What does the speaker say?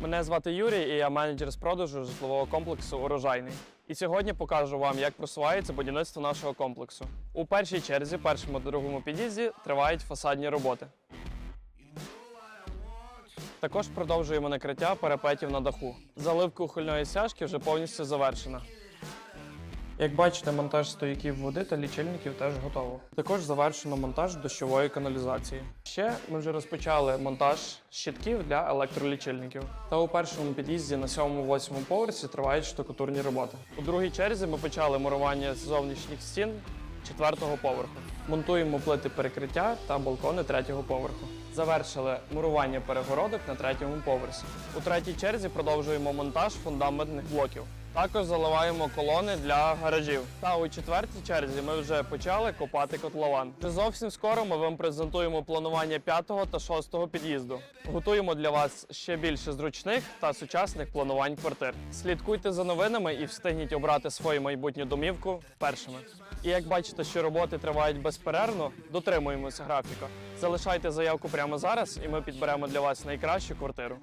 Мене звати Юрій, і я менеджер з продажу житлового комплексу Урожайний. І сьогодні покажу вам, як просувається будівництво нашого комплексу. У першій черзі, першому другому під'їзді тривають фасадні роботи. Також продовжуємо накриття парапетів на даху. Заливка ухильної стяжки вже повністю завершена. Як бачите, монтаж стояків води та лічильників теж готово. Також завершено монтаж дощової каналізації. Ще ми вже розпочали монтаж щитків для електролічильників. Та у першому під'їзді на 7-8 поверсі тривають штукатурні роботи. У другій черзі ми почали мурування зовнішніх стін четвертого поверху. Монтуємо плити перекриття та балкони третього поверху. Завершили мурування перегородок на третьому поверсі. У третій черзі продовжуємо монтаж фундаментних блоків. Також заливаємо колони для гаражів. Та у четвертій черзі ми вже почали копати котлован. Вже зовсім скоро ми вам презентуємо планування п'ятого та шостого під'їзду. Готуємо для вас ще більше зручних та сучасних планувань квартир. Слідкуйте за новинами і встигніть обрати свою майбутню домівку першими. І як бачите, що роботи тривають безперервно, дотримуємося графіка. Залишайте заявку прямо зараз, і ми підберемо для вас найкращу квартиру.